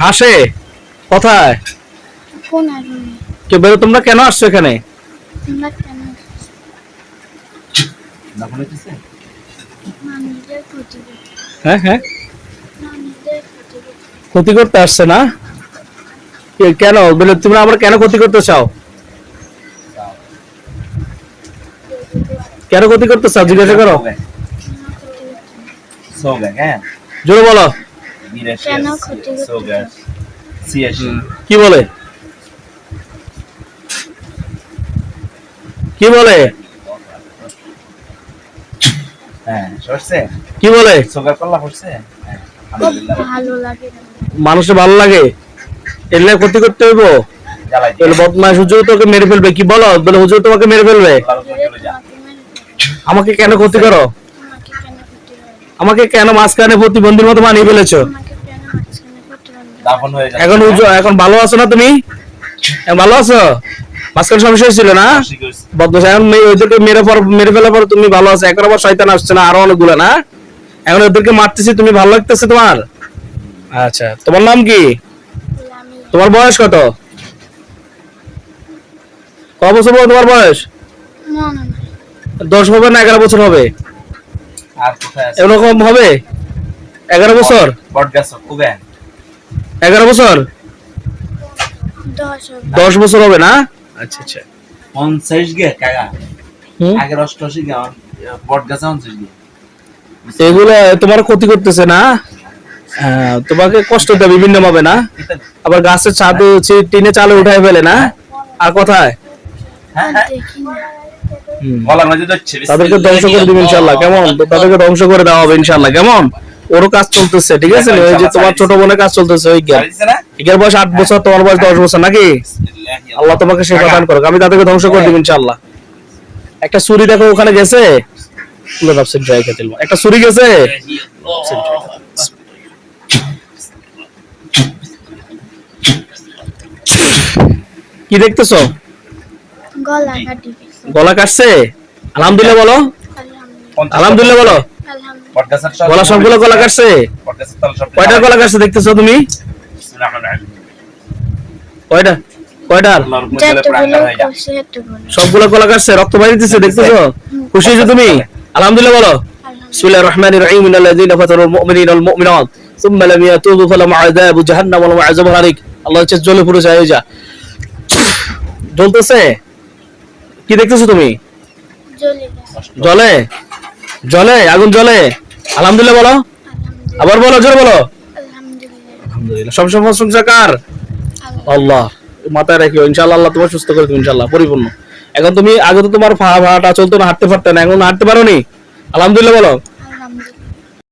হাসে? কোথায়? কে বেরো তোমরা কেন আসছো এখানে? হ্যাঁ হ্যাঁ। ক্ষতি করতে আসছে না? কেন? বলে তোমরা আবার কেন ক্ষতি করতে চাও? কেন ক্ষতি করতে চাও? জিজ্ঞাসা করো। সোগা হ্যাঁ। জোরে বলো। সোগা কি বলে? কি বলে? হ্যাঁ কি বলে? হ্যাঁ মানুষের ভালো লাগে? এলে ক্ষতি করতে হইব? বদমাস হুজুর তোকে মেরে ফেলবে কি বলো? বলে হুজুর তোমাকে মেরে ফেলবে। আমাকে কেন ক্ষতি করো তোমাকে কেন ক্ষতি করে আমাকে কেন মাঝখানে প্রতিবন্ধীর মতো বানিয়ে ফেলেছো? হয়ে এখন এখন ভালো আছো না তুমি? ভালো আছো? মাঝখানে সমস্যা হয়েছিল না? বদমাস এখন ওদেরকে মেরে পর মেরে ফেলার পর তুমি ভালো আছো। এখন আবার শয়তান আসছে না? আরও অনেকগুলো না? এখন ওদেরকে মারতেছি তুমি ভালো লাগতেছে তোমার? আচ্ছা তোমার নাম কি? তোমার বয়স কত? ক বছর হবে তোমার বয়স? দশ হবে না এগারো বছর হবে? আর কোথায় আছে? এরকম হবে? এগারো বছর? এগারো বছর? দশ বছর হবে না? আচ্ছা আচ্ছা। পঞ্চাশ গে কাকা। আগের অষ্টআশি গে পঞ্চাশ গে। এগুলো তোমার ক্ষতি করতেছে না? হ্যাঁ, তোমাকে কষ্ট দেয় বিভিন্ন ভাবে না আবার গাছের ছাদে হচ্ছে টিনে চালে উঠাই ফেলে না? আর কোথায়? হ্যাঁ আর হ্যাঁ দেখি না হুম। গলা মধ্যে ধরছে তাদেরকে ধ্বংস করে দিবে ইনশাল্লাহ কেমন? তাদেরকে ধ্বংস করে দেওয়া হবে ইনশাল্লাহ কেমন? ওরও কাজ চলতেছে ঠিক আছে? ওই যে তোমার ছোট বোনের কাজ চলতেছে ওই জ্ঞান দিছে বয়স আট বছর তোমার বয়স দশ বছর নাকি? আল্লাহ তোমাকে সেবা দান করুক। আমি তাদেরকে ধ্বংস করে দিব ইনশাল্লাহ একটা ছুরি দেখো ওখানে গেছে? একটা ছুরি গেছে? কি দেখতেছো? গলা কাটি গলা কাটছে আলহামদুলিল্লাহ বলো আলহামদুলিল্লাহ আলহামদুলিল্লাহ বলো আলহামদুলিল্লাহ বট গাছের সব গলা সবগুলো গলা কাটছে বট গাছের তল সব কয়টা গলা কাটছে দেখতেছো তুমি কয়টা কয়টার আল্লাহর উপর চলে পুরো যতগুলো আঙ্গার হয়ে যা করছে এতগুলো সবগুলো গলা কাটছে রক্ত বাইরে দিচ্ছে দেখতেছো খুশি হয়েছো তুমি আলহামদুলিল্লাহ বলো আলহামদুলিল্লাহ بسم الله الرحمن الرحيم ان الذين فتنوا المؤمنين والمؤمنات ثم لم يتوبوا فلهم عذاب جهنم ولهم عذاب الحريق আল্লাহ হচ্ছে জ্বলে পুরো যায় যা জ্বলতেছে কি দেখতেছো তুমি? জলে জলে? আগুন জলে আলহামদুলিল্লাহ বলো। আবার বলো জোরে বলো। আলহামদুলিল্লাহ। সব সময় সংসার কার আল্লাহ। মাথায় রাখিও ইনশাআল্লাহ আল্লাহ তোমার সুস্থ করে ইনশাআল্লাহ পরিপূর্ণ। এখন তুমি আগে তো তোমার ফা ভাটা চলতো না হাঁটতে পারতে না এখন হাঁটতে পারো নি আলহামদুলিল্লাহ বলো।